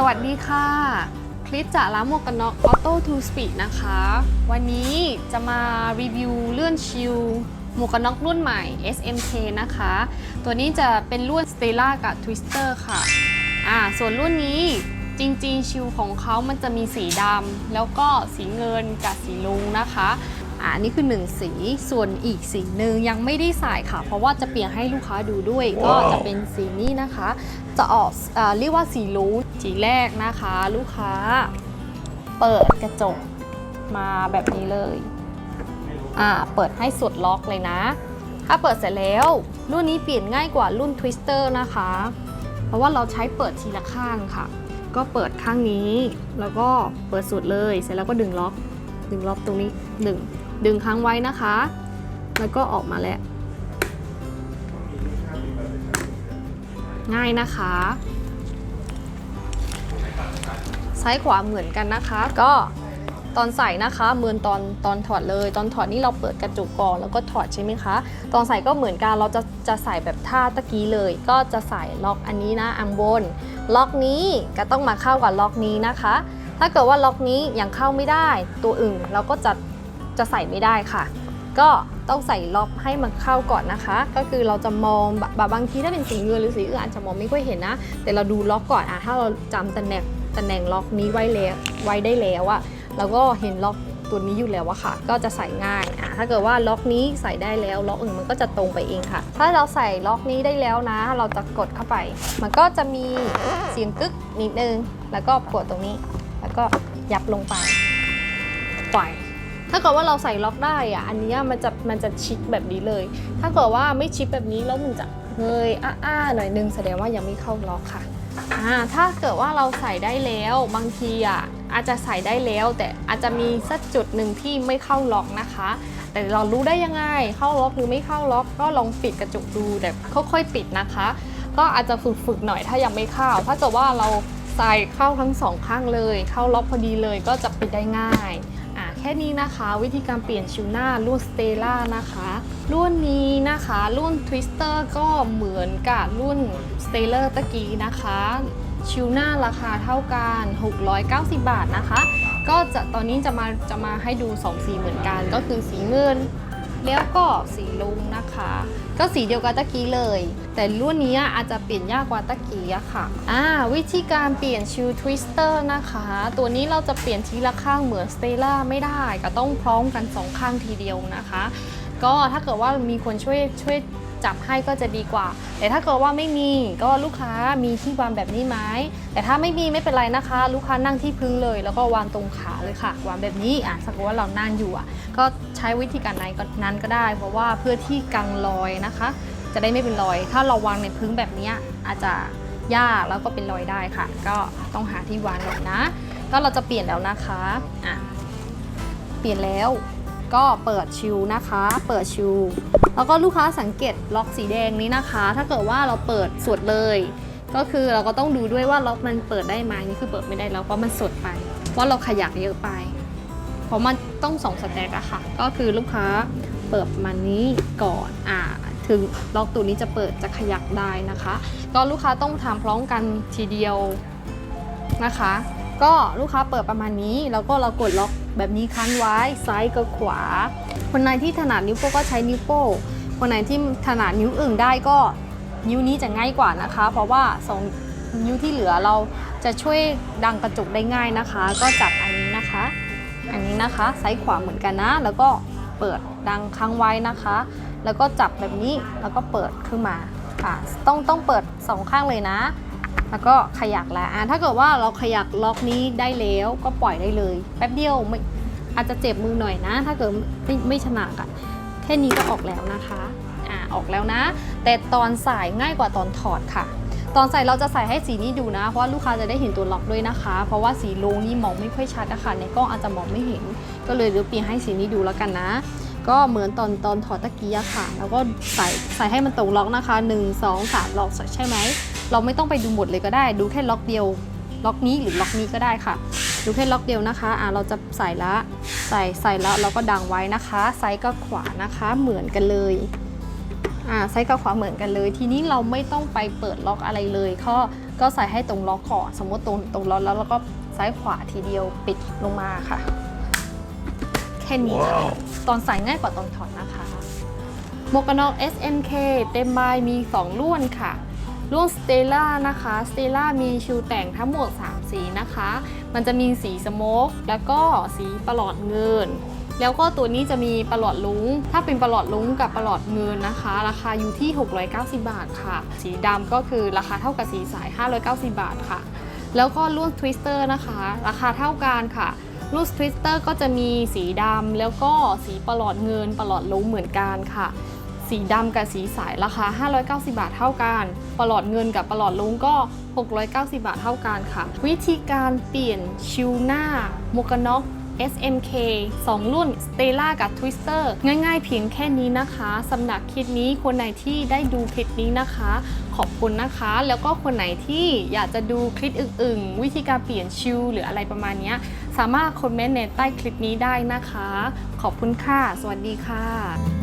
สวัสดีค่ะ คลิปจากร้านหมวกกันน็อก Auto to Speed นะคะ วันนี้จะมารีวิวเลื่อนชิลหมวกกันน็อกรุ่นใหม่ SMK นะคะ ตัวนี้จะเป็นรุ่น Stella กับ Twister ค่ะ อ่า ส่วนรุ่นนี้จริงๆ ชิลของเขามันจะมีสีดำแล้วก็สีเงินกับสีลุงนะคะ อ่านี่คือ1สีส่วนอีกสีหนึ่งยังไม่ได้ใส่ค่ะ เพราะว่าจะเปลี่ยนให้ลูกค้าดูด้วย ก็จะเป็นสีนี้นะคะ จะออกอาเรียกว่าสีลุงสีแรกนะคะ ลูกค้า เปิดกระจกมาแบบนี้เลยอ่าเปิดให้สุดล็อกเลยนะ ถ้าเปิดเสร็จแล้ว รุ่นนี้เปลี่ยนง่ายกว่ารุ่น Twister นะคะ เพราะว่าเราใช้เปิดทีละข้างค่ะ ก็เปิดข้างนี้ แล้วก็เปิดสุดเลย เสร็จแล้วก็ดึงล็อก ดึงล็อกตรงนี้ดึงดึงค้างไว้นะคะ แล้วก็ออกมาแล้ว ง่ายนะคะ ซ้ายขวาเหมือนกันนะคะ ก็ตอนใส่นะคะเหมือนตอนตอนถอดเลย ตอนถอดนี่เราเปิดกระจกก่อนแล้วก็ถอดใช่ไหมคะ ตอนใส่ก็เหมือนกันเราจะจะใส่แบบท่าตะกี้เลย ก็จะใส่ล็อกอันนี้นะอังบน ล็อกนี้ก็ต้องมาเข้ากับล็อกนี้นะคะ ถ้าเกิดว่าล็อกนี้ยังเข้าไม่ได้ ตัวอื่นเราก็จะจะใส่ไม่ได้ค่ะ ก็ต้องใส่ล็อกให้มันเข้าก่อนนะคะ ก็คือเราจะมองบบางทีถ้าเป็นสีเงินหรือสีอื่นอาจจะมองไม่ค่อยเห็นนะ แต่เราดูล็อกก่อนอะถ้าเราจำตำแหน่งตำแหน่งล็อกนี้ไว้แล้วไว้ได้แล้วอะเราก็เห็นล็อกตัวนี้อยู่แล้วอะค่ะ ก็จะใส่ง่ายอะถ้าเกิดว่าล็อกนี้ใส่ได้แล้วล็อกอื่นมันก็จะตรงไปเองค่ะ ถ้าเราใส่ล็อกนี้ได้แล้วนะ เราจะกดเข้าไป มันก็จะมีเสียงกึกนิดนึง แล้วก็กดตรงนี้ ก็ยับลงไปปล่อย ถ้าเกิดว่าเราใส่ล็อกได้อะอันนี้มันจะมันจะชิดแบบนี้เลย ถ้าเกิดว่าไม่ชิดแบบนี้แล้วมันจะเงยอ้าๆหน่อยนึงแสดงว่ายังไม่เข้าล็อกค่ะอ่าถ้าเกิดว่าเราใส่ได้แล้วบางทีอะอาจจะใส่ได้แล้ว แต่อาจจะมีสักจุดหนึ่งที่ไม่เข้าล็อกนะคะ แต่เรารู้ได้ยังไงเข้าล็อกหรือไม่เข้าล็อก ก็ลองปิดกระจกดูแต่ค่อยๆปิดนะคะ ก็อาจจะฝึกๆหน่อยถ้ายังไม่เข้า ถ้าเกิดว่าเรา ใส่เข้าทั้งสองข้างเลย เข้าล็อกพอดีเลยก็จะปิดได้ง่ายแค่นี้นะคะวิธีการเปลี่ยนชิวหน้ารุ่น Stella นะคะรุ่นนี้นะคะรุ่น Twister ก็เหมือนกับรุ่น Stellar ตะกี้นะคะชิวหน้าราคาเท่ากัน 690 บาทนะคะ ก็จะตอนนี้จะมาจะมาให้ดู 2 สีเหมือนกันก็คือสีเงิน แล้วก็สีลุงนะคะ ก็สีเดียวกับตะกี้เลย แต่รุ่นนี้อาจจะเปลี่ยนยากกว่าตะกี้อะค่ะอ่าวิธีการเปลี่ยนชิวทวิสเตอร์นะคะ ตัวนี้เราจะเปลี่ยนทีละข้างเหมือนสเตล่าไม่ได้ ก็ต้องพร้อมกันสองข้างทีเดียวนะคะ ก็ถ้าเกิดว่ามีคนช่วยช่วย จับให้ก็จะดีกว่า แต่ถ้าเกิดว่าไม่มีก็ลูกค้ามีที่วางแบบนี้ไหมแต่ถ้าไม่มีไม่เป็นไรนะคะ ลูกค้านั่งที่พื้นเลย แล้วก็วางตรงขาเลยค่ะ วางแบบนี้อะสักว่าเรานั่งอยู่อะก็ใช้วิธีการไหนก็นั้นก็ได้ เพราะว่าเพื่อที่กันรอยนะคะ จะได้ไม่เป็นรอย ถ้าเราวางในพื้นแบบนี้อาจจะยากแล้วก็เป็นรอยได้ค่ะ ก็ต้องหาที่วางหน่อยนะ ก็เราจะเปลี่ยนแล้วนะคะอะเปลี่ยนแล้ว ก็เปิดชิวนะคะ เปิดชิวแล้วก็ลูกค้าสังเกตล็อกสีแดงนี้นะคะ ถ้าเกิดว่าเราเปิดสุดเลย ก็คือเราก็ต้องดูด้วยว่าล็อกมันเปิดได้ไหมนี่คือเปิดไม่ได้แล้วเพราะมันสดไป เพราะเราขยับเยอะไป เพราะมันต้องสองสแต็กอะค่ะ ก็คือลูกค้าเปิดมันนี้ก่อนอ่าถึงล็อกตัวนี้จะเปิดจะขยับได้นะคะ ก็ลูกค้าต้องทำพร้อมกันทีเดียวนะคะ ก็ลูกค้าเปิดประมาณนี้แล้วก็เรากดล็อก แบบนี้ค้างไว้ซ้ายกับขวา คนไหนที่ถนัดนิ้วโป้งก็ใช้นิ้วโป้งคนไหนที่ถนัดนิ้วอื่นได้ก็นิ้วนี้จะง่ายกว่านะคะ เพราะว่าสองนิ้วที่เหลือเราจะช่วยดังกระจกได้ง่ายนะคะ ก็จับอันนี้นะคะ อันนี้นะคะซ้ายขวาเหมือนกันนะ แล้วก็เปิดดังค้างไว้นะคะ แล้วก็จับแบบนี้แล้วก็เปิดขึ้นมาค่ะต้องต้องเปิดสองข้างเลยนะ แล้วก็ขยักแล้วอะถ้าเกิดว่าเราขยักล็อกนี้ได้แล้วก็ปล่อยได้เลย แป๊บเดียวไม่อาจจะเจ็บมือหน่อยนะ ถ้าเกิดไม่ไม่ชนะกันแค่นี้ก็ออกแล้วนะคะอ่าออกแล้วนะ แต่ตอนใส่ง่ายกว่าตอนถอดค่ะ ตอนใส่เราจะใส่ให้สีนี้ดูนะ เพราะว่าลูกค้าจะได้เห็นตัวล็อกด้วยนะคะ เพราะว่าสีโลงนี่มองไม่ค่อยชัดนะคะในกล้องอาจจะมองไม่เห็น ก็เลยเดี๋ยวเปลี่ยนให้สีนี้ดูแล้วกันนะก็เหมือนตอนตอนถอดตะกี้อะค่ะ แล้วก็ใส่ใส่ให้มันตรงล็อกนะคะ 1 2 3ล็อกใช่ไหม เราไม่ต้องไปดูหมดเลยก็ได้ ดูแค่ล็อกเดียว ล็อกนี้หรือล็อกนี้ก็ได้ค่ะ ดูแค่ล็อกเดียวนะคะอ่าเราจะใส่ละ ใส่ใส่แล้วเราก็ดังไว้นะคะซ้ายกับขวานะคะเหมือนกันเลยอ่าซ้ายกับขวาเหมือนกันเลย ทีนี้เราไม่ต้องไปเปิดล็อกอะไรเลยก็ก็ใส่ให้ตรงล็อกก่อนสมมติตรงตรงล็อกแล้วเราก็ซ้ายขวาทีเดียวปิดลงมาค่ะ แค่นี้ค่ะ ตอนใส่ง่ายกว่าตอนถอดนะคะหมวกกันน็อก SNK เต็มใบมี2ล้วนค่ะ ล้วน Stella นะคะ Stella มีชิวแต่งทั้งหมด 3 สีนะคะ มันจะมีสีสโมกแล้วก็สีประหลอดเงิน แล้วก็ตัวนี้จะมีประหลอดลุง ถ้าเป็นประหลอดลุงกับประหลอดเงินนะคะ ราคาอยู่ที่ 690 บาทค่ะ สีดำก็คือราคาเท่ากับสีสาย 590 บาทค่ะ แล้วก็ลวดทวิสเตอร์นะคะ ราคาเท่ากันค่ะลวดทวิสเตอร์ก็จะมีสีดำแล้วก็สีประหลอดเงินประหลอดลุ้งเหมือนกันค่ะ สีดำกับสีสายราคา 590 บาทเท่ากันปลอดเงินกับปลอดลุงก็ 690 บาทเท่ากันค่ะ วิธีการเปลี่ยนชิวหน้าหมวกกันน็อก SMK 2 รุ่น Stella กับ Twister ง่ายๆเพียงแค่นี้นะคะสำหรับคลิปนี้คนไหนที่ได้ดูคลิปนี้นะคะ ขอบคุณนะคะ แล้วก็คนไหนที่อยากจะดูคลิปอื่นๆ วิธีการเปลี่ยนชิวหรืออะไรประมาณนี้ สามารถคอมเมนต์ในใต้คลิปนี้ได้นะคะ ขอบคุณค่ะ สวัสดีค่ะ